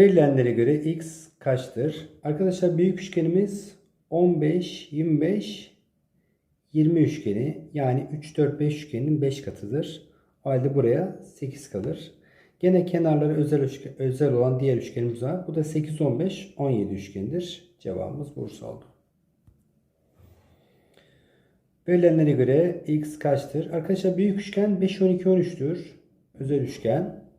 Verilenlere göre x kaçtır? Arkadaşlar büyük üçgenimiz 15, 25, 20 üçgeni. Yani 3, 4, 5 üçgenin 5 katıdır. O halde buraya 8 kalır. Gene kenarları özel, üçgen, özel olan diğer üçgenimiz var. Bu da 8, 15, 17 üçgenidir. Cevabımız Bursa oldu. Verilenlere göre x kaçtır? Arkadaşlar büyük üçgen 5, 12, 13'tür. Özel üçgen.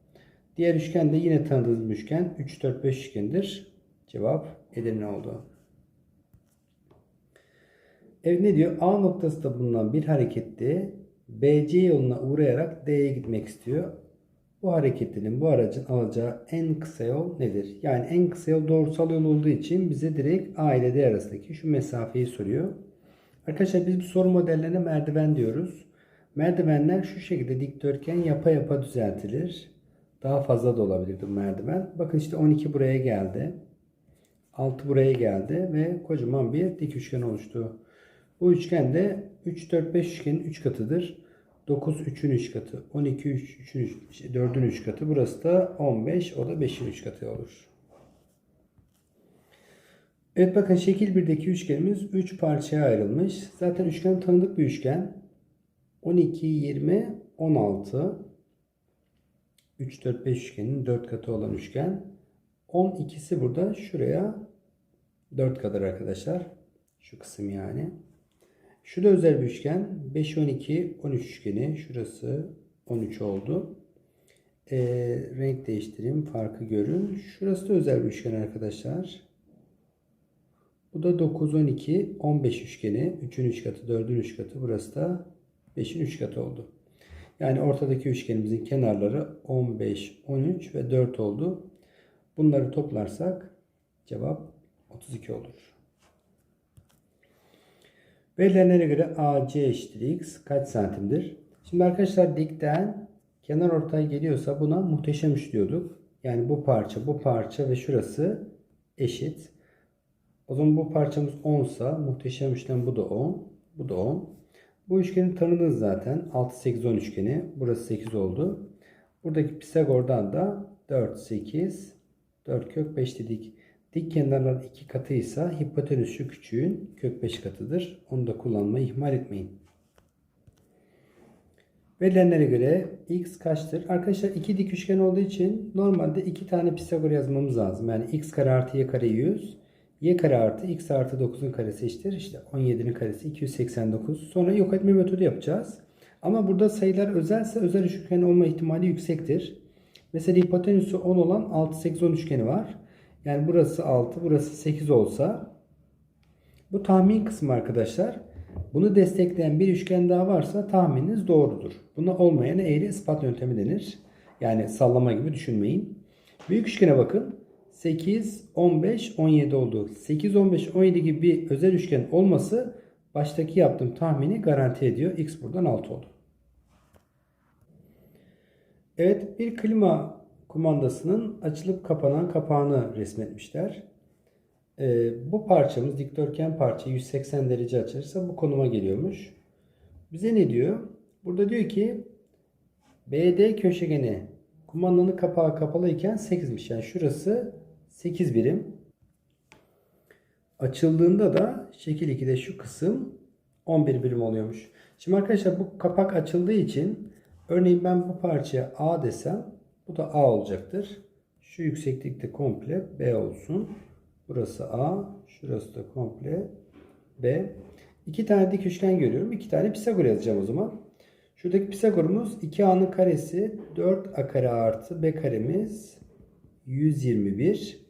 Diğer üçgen de yine tanıdığımız bir üçgen. 3, 4, 5 üçgendir. Cevap Edirne oldu. Evet ne diyor? A noktasında bulunan bir hareketli BC yoluna uğrayarak D'ye gitmek istiyor. Bu hareketlinin bu aracın alacağı en kısa yol nedir? Yani en kısa yol doğrusal yol olduğu için bize direkt A ile D arasındaki şu mesafeyi soruyor. Arkadaşlar biz bu soru modellerine merdiven diyoruz. Merdivenler şu şekilde dikdörtgen yapa yapa düzeltilir. Daha fazla da olabilir bu merdiven. Bakın işte 12 buraya geldi. 6 buraya geldi ve kocaman bir dik üçgen oluştu. Bu üçgen de 3, 4, 5 üçgenin 3 katıdır. 9 3'ün 3 katı. 12 3 3'ün 3, 4'ün 3 katı. Burası da 15. O da 5'in 3 katı olur. Evet bakın şekil 1'deki üçgenimiz 3 parçaya ayrılmış. Zaten üçgen tanıdık bir üçgen. 12, 20, 16. 3, 4, 5 üçgenin 4 katı olan üçgen. 12'si burada şuraya 4 kadar arkadaşlar. Şu kısım yani. Şu da özel bir üçgen. 5, 12, 13 üçgeni. Şurası 13 oldu. Ee, renk değiştireyim. Farkı görün. Şurası da özel bir üçgen arkadaşlar. Bu da 9, 12, 15 üçgeni. 3'ün 3 katı, 4'ün 3 katı. Burası da 5'in 3 katı oldu. Yani ortadaki üçgenimizin kenarları 15, 13 ve 4 oldu. Bunları toplarsak cevap 32 olur. Verilenlere göre AC eşittir x kaç santimdir? Şimdi arkadaşlar dikten kenar ortay geliyorsa buna muhteşem üç diyorduk. Yani bu parça, bu parça ve şurası eşit. O zaman bu parçamız 10 sa muhteşem üçten bu da 10. Bu da 10. Bu üçgeni tanıdınız zaten. 6, 8, 10 üçgeni. Burası 8 oldu. Buradaki Pisagor'dan da 4, 8, 4 kök 5 dedik. Dik kenarlar 2 katıysa hipotenüs şu küçüğün kök 5 katıdır. Onu da kullanmayı ihmal etmeyin. Verilenlere göre x kaçtır? Arkadaşlar iki dik üçgen olduğu için normalde iki tane Pisagor yazmamız lazım. Yani x kare artı y kare 100. y kare artı x artı 9'un karesi eşittir. İşte 17'nin karesi 289. Sonra yok etme metodu yapacağız. Ama burada sayılar özelse özel üçgen olma ihtimali yüksektir. Mesela hipotenüsü 10 olan 6, 8, 10 üçgeni var. Yani burası 6, burası 8 olsa bu tahmin kısmı arkadaşlar. Bunu destekleyen bir üçgen daha varsa tahmininiz doğrudur. Buna olmayana eğri ispat yöntemi denir. Yani sallama gibi düşünmeyin. Büyük üçgene bakın. 8, 15, 17 oldu. 8, 15, 17 gibi bir özel üçgen olması baştaki yaptığım tahmini garanti ediyor. X buradan 6 oldu. Evet bir klima kumandasının açılıp kapanan kapağını resmetmişler. Ee, bu parçamız dikdörtgen parça 180 derece açılırsa bu konuma geliyormuş. Bize ne diyor? Burada diyor ki BD köşegeni kumandanın kapağı kapalıyken 8'miş. Yani şurası 8 birim. Açıldığında da şekil 2'de şu kısım 11 birim oluyormuş. Şimdi arkadaşlar bu kapak açıldığı için örneğin ben bu parçaya A desem bu da A olacaktır. Şu yükseklikte komple B olsun. Burası A. Şurası da komple B. İki tane dik üçgen görüyorum. İki tane Pisagor yazacağım o zaman. Şuradaki Pisagor'umuz 2A'nın karesi 4A kare artı B karemiz 121.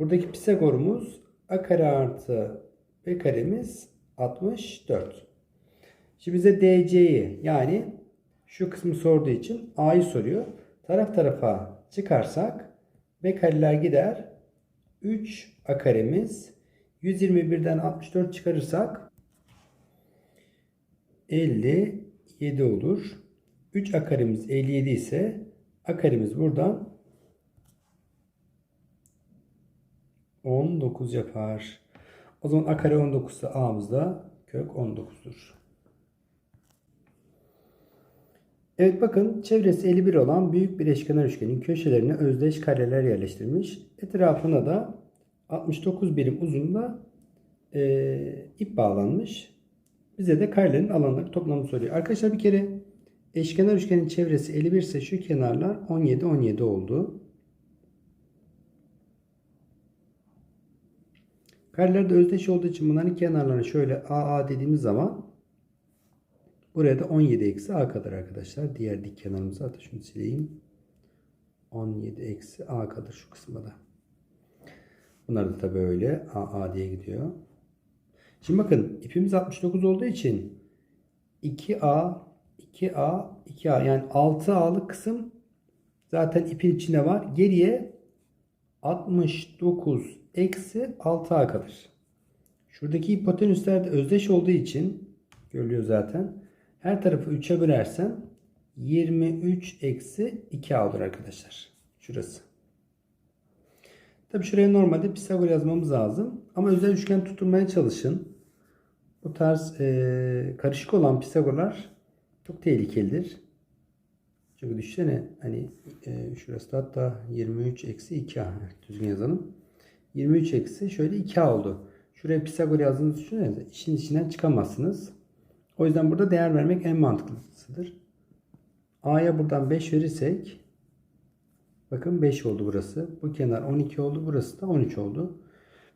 Buradaki Pisagor'umuz A kare artı B karemiz 64. Şimdi bize DC'yi yani şu kısmı sorduğu için A'yı soruyor. Taraf tarafa çıkarsak B kareler gider. 3 A karemiz 121'den 64 çıkarırsak 57 olur. 3 A karemiz 57 ise A karemiz buradan 19 yapar. O zaman A kare 19 ise A'mız kök 19'dur. Evet bakın çevresi 51 olan büyük bir eşkenar üçgenin köşelerine özdeş kareler yerleştirilmiş. Etrafına da 69 birim uzunluğunda e, ip bağlanmış. Bize de karelerin alanları toplamını soruyor. Arkadaşlar bir kere eşkenar üçgenin çevresi 51 ise şu kenarlar 17 17 oldu. Kareler de özdeş olduğu için bunların kenarlarına şöyle AA dediğimiz zaman buraya da 17 eksi A kadar arkadaşlar. Diğer dik kenarımıza hatta şunu sileyim. 17 eksi A kadar şu kısmı da. Bunlar da tabii öyle. AA diye gidiyor. Şimdi bakın ipimiz 69 olduğu için 2A, 2A, 2A yani 6A'lık kısım zaten ipin içinde var. Geriye 69 eksi 6A kalır. Şuradaki hipotenüsler de özdeş olduğu için görülüyor zaten. Her tarafı 3'e bölersem 23 eksi 2A olur arkadaşlar. Şurası. Tabi şuraya normalde Pisagor yazmamız lazım. Ama özel üçgen tutturmaya çalışın. Bu tarz e, karışık olan Pisagorlar çok tehlikelidir. Çünkü düşünsene hani e, şurası da hatta 23 eksi 2A. Düzgün yazalım. 23 eksi şöyle 2A oldu. Şuraya Pisagor yazdığınızı düşünsenize. İşin içinden çıkamazsınız. O yüzden burada değer vermek en mantıklısıdır. A'ya buradan 5 verirsek bakın 5 oldu burası. Bu kenar 12 oldu. Burası da 13 oldu.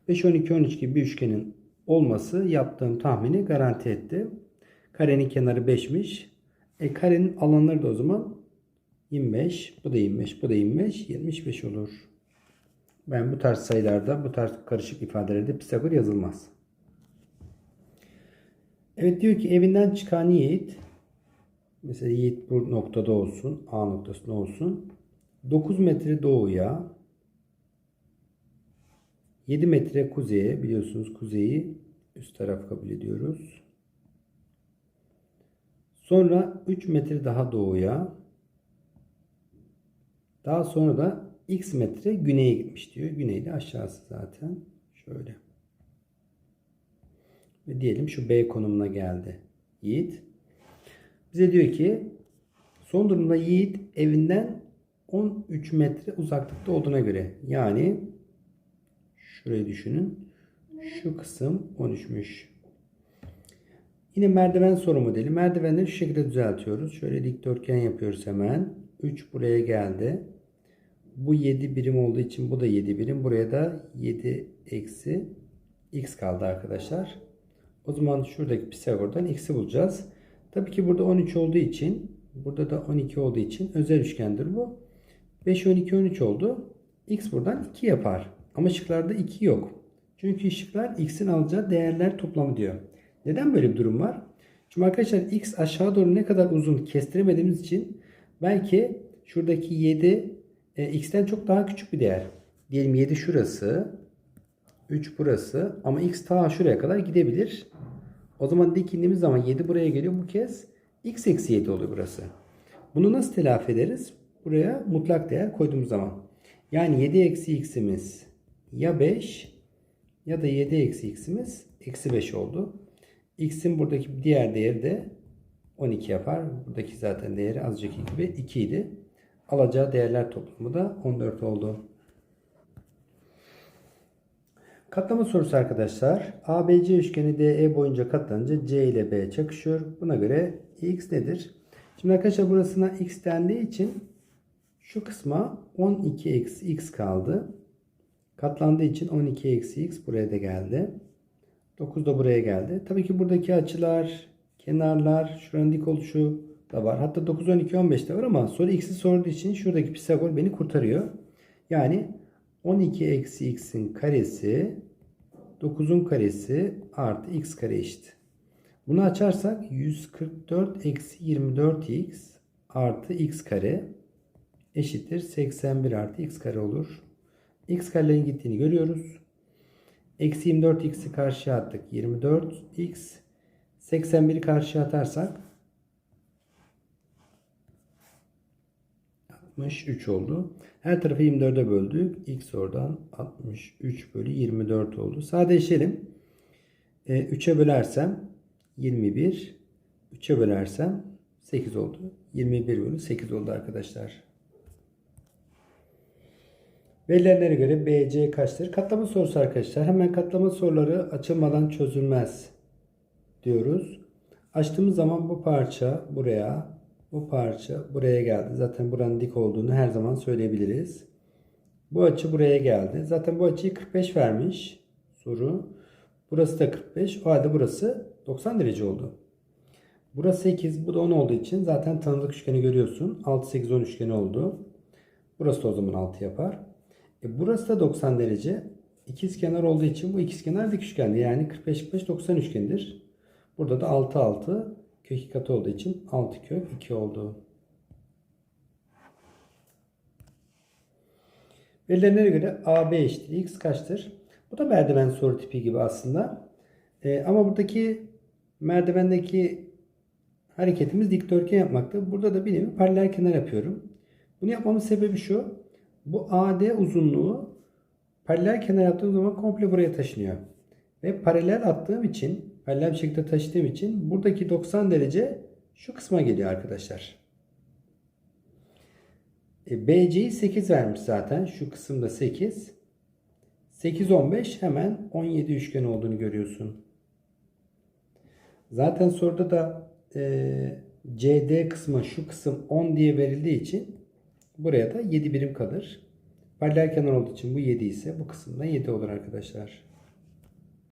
5, 12, 13 gibi bir üçgenin olması yaptığım tahmini garanti etti. Karenin kenarı 5'miş. E karenin alanları da o zaman 25. Bu da 25. Bu da 25. 75 olur. Ben bu tarz sayılarda, bu tarz karışık ifadelerde Pisagor yazılmaz. Evet diyor ki evinden çıkan Yiğit mesela Yiğit bu noktada olsun. A noktasında olsun. 9 metre doğuya 7 metre kuzeye biliyorsunuz kuzeyi üst taraf kabul ediyoruz. Sonra 3 metre daha doğuya daha sonra da x metre güneye gitmiş diyor. Güney de aşağısı zaten. Şöyle. Ve diyelim şu B konumuna geldi. Yiğit. Bize diyor ki son durumda Yiğit evinden 13 metre uzaklıkta olduğuna göre yani şurayı düşünün. Şu kısım 13'müş. Yine merdiven soru modeli. Merdivenleri şu şekilde düzeltiyoruz. Şöyle dikdörtgen yapıyoruz hemen. 3 buraya geldi. Bu 7 birim olduğu için bu da 7 birim. Buraya da 7 eksi x kaldı arkadaşlar. O zaman şuradaki Pisagor'dan x'i bulacağız. Tabii ki burada 13 olduğu için burada da 12 olduğu için özel üçgendir bu. 5, 12, 13 oldu. X buradan 2 yapar. Ama şıklarda 2 yok. Çünkü şıklar x'in alacağı değerler toplamı diyor. Neden böyle bir durum var? Çünkü arkadaşlar x aşağı doğru ne kadar uzun kestiremediğimiz için belki şuradaki 7 e, x'ten çok daha küçük bir değer. Diyelim 7 şurası. 3 burası. Ama x ta şuraya kadar gidebilir. O zaman dik zaman 7 buraya geliyor. Bu kez x eksi 7 oluyor burası. Bunu nasıl telafi ederiz? Buraya mutlak değer koyduğumuz zaman. Yani 7 eksi x'imiz ya 5 ya da 7 eksi x'imiz eksi 5 oldu. x'in buradaki diğer değeri de 12 yapar. Buradaki zaten değeri azıcık gibi 2 idi. Alacağı değerler toplamı da 14 oldu. Katlama sorusu arkadaşlar. ABC üçgeni DE boyunca katlanınca C ile B çakışıyor. Buna göre x nedir? Şimdi arkadaşlar burasına x dendiği için şu kısma 12 eksi x kaldı. Katlandığı için 12 eksi x buraya da geldi. 9 da buraya geldi. Tabii ki buradaki açılar, kenarlar, şuranın dik oluşu da var. Hatta 9, 12, 15 de var ama soru x'i sorduğu için şuradaki Pisagor beni kurtarıyor. Yani 12 eksi x'in karesi 9'un karesi artı x kare eşit. Bunu açarsak 144 eksi 24x artı x kare eşittir 81 artı x kare olur. x karelerin gittiğini görüyoruz. Eksi 24x'i karşıya attık. 24x 81'i karşıya atarsak 63 oldu. Her tarafı 24'e böldük. X oradan 63 bölü 24 oldu. Sadeleşelim. E, 3'e bölersem 21. 3'e bölersem 8 oldu. 21 bölü 8 oldu arkadaşlar. Verilenlere göre BC kaçtır? Katlama sorusu arkadaşlar. Hemen katlama soruları açılmadan çözülmez diyoruz. Açtığımız zaman bu parça buraya, bu parça buraya geldi. Zaten buranın dik olduğunu her zaman söyleyebiliriz. Bu açı buraya geldi. Zaten bu açıyı 45 vermiş soru. Burası da 45. O halde burası 90 derece oldu. Burası 8, bu da 10 olduğu için zaten tanıdık üçgeni görüyorsun. 6, 8, 10 üçgeni oldu. Burası da o zaman 6 yapar. E burası da 90 derece. İkizkenar olduğu için bu ikizkenar dik üçgendi. Yani 45, 45, 90 üçgenidir. Burada da 6, 6 kök 2 katı olduğu için 6 kök 2 oldu. Verilenlere göre AB eşittir x kaçtır? Bu da merdiven soru tipi gibi aslında. Ee, ama buradaki merdivendeki hareketimiz dikdörtgen yapmakta. Burada da bir nevi paralel kenar yapıyorum. Bunu yapmamın sebebi şu. Bu AD uzunluğu paralel kenar yaptığım zaman komple buraya taşınıyor. Ve paralel attığım için, paralel bir şekilde taşıdığım için buradaki 90 derece şu kısma geliyor arkadaşlar. E, BC'yi 8 vermiş zaten. Şu kısımda 8. 8, 15 hemen 17 üçgen olduğunu görüyorsun. Zaten soruda da e, CD kısmı şu kısım 10 diye verildiği için buraya da 7 birim kalır. Paralel kenar olduğu için bu 7 ise bu kısımda 7 olur arkadaşlar.